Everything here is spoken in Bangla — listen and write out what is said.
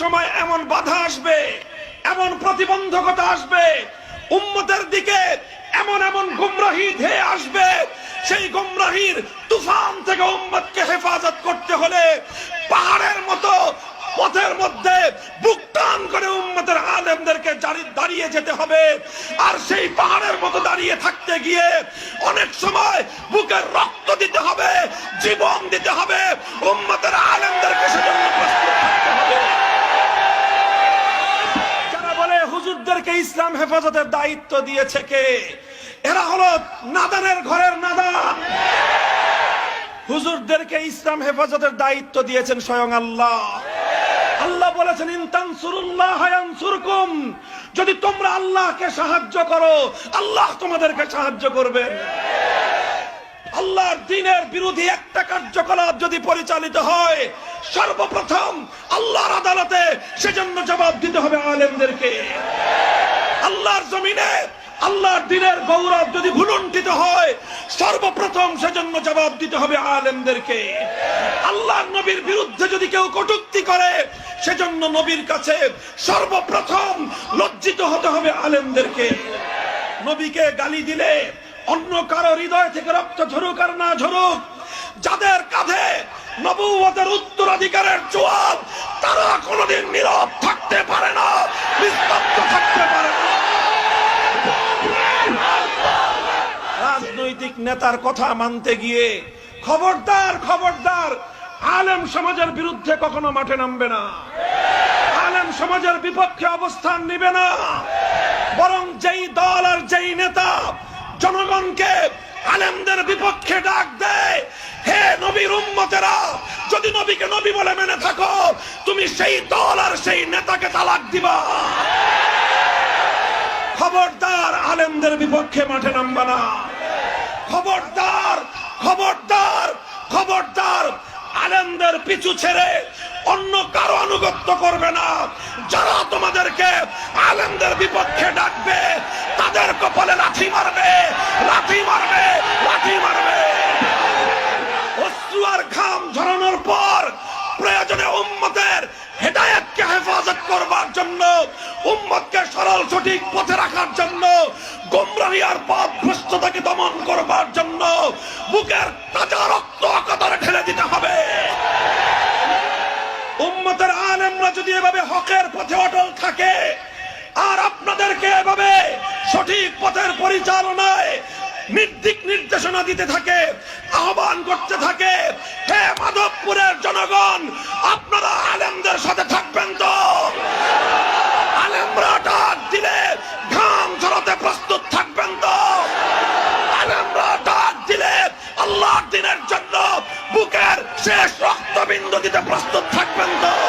সময় এমন বাধা আসবে, এমন প্রতিবন্ধকতা আসবে, উম্মতের দিকে এমন এমন গুমরাহি ধেয়ে আসবে, সেই গুমরাহির তুফান থেকে উম্মতকে হেফাজত করতে হলে পাহাড়ের মতো পথের মধ্যে বুক করে উম্মতের আলেমদেরকে দাঁড়িয়ে যেতে হবে। আর সেই পাহাড়ের মতো দাঁড়িয়ে থাকতে গিয়ে অনেক সময় বুকের হুজুরদেরকে ইসলাম হেফাজতের দায়িত্ব দিয়েছে কে? এরা হলো নাদানের ঘরের নাদান হুজুরদেরকে ইসলাম হেফাজতের দায়িত্ব দিয়েছেন স্বয়ং আল্লাহ। আল্লাহ বলেছেন যদি তোমরা আল্লাহকে সাহায্য করো, আল্লাহ তোমাদেরকে সাহায্য করবেন আল্লাহর দিনের বিরোধী একটা কার্যকলাপ যদি পরিচালিত হয়, সর্বপ্রথম আল্লাহর আদালতে সেজন্য জবাব দিতে হবে আলেমদেরকে। জমিনে আল্লাহর দিনের গৌরব যদি ভুলুণ্ঠিত হয়, সর্বপ্রথম সেজন্য জবাব দিতে হবে আলেমদেরকে। আল্লাহর নবীর বিরুদ্ধে যদি কেউ কটূক্তি করে, সেজন্য নবীর কাছে সর্বপ্রথম লজ্জিত হতে হবে আলেমদেরকে। নবীকে গালি দিলে অন্য কারও হৃদয় থেকে রক্ত ঝরুক আর না ঝরুক, যাদের কাঁধে নবুয়তের উত্তরাধিকারের জোয়াব, তারা কোনোদিন নীরব থাকতে পারে না নিস্তব্ধ থাকতে পারে না রাজনৈতিক নেতার কথা মানতে গিয়ে খবরদার খবরদার, আলেম সমাজের বিরুদ্ধে কখনো মাঠে নামবে না। আলেম সমাজের বিপক্ষে অবস্থান নিবে না। বরং যেই দল আর যেই নেতা জনগণকে আলেমদের বিপক্ষে ডাক দেয়, হে নবীর উম্মতেরা, যদি নবীকে নবী বলে মেনে থাকো, তুমি সেই দল আর সেই নেতাকে তালাক দিবা। খবরদার আলেমদের বিপক্ষে মাঠে নামবা না। খবরদার খবরদার খবরদার। আলেমদের পিছু ছেড়ে অন্য কারও আনুগত্য করবে না। যারা তোমাদেরকে আলেমদের বিপক্ষে ডাকবে, তাদের কপালে লাঠি মারবে। লাঠি মারবে লাঠি মারবে অশ্রু আর ঘাম ঝরানোর পর প্রয়োজনে উম্মতের হেদায়েতকে হেফাজত করবার জন্য উম্মতকে সরল সঠিক পথে রাখার জন্য, গোমরাহি আর পথ ভ্রষ্টতাকে দমন করবার জন্য বুকের তাজা রক্ত কাতারে ঢেলে দিতে হবে। উম্মতের আলেমরা যদি এভাবে হকের পথে অটল থাকে, আর আপনাদেরকে এভাবে সঠিক পথের পরিচালনায় নির্দিক নির্দেশনা দিতে থাকে, আহ্বান করতে থাকে, হে মাধবপুরের জনগণ, আপনারা আলেমদের সাথে থাকবেন আল্লাহর দিনের জন্য বুকের শেষ রক্তবিন্দু দিতে প্রস্তুত থাকবেন তো।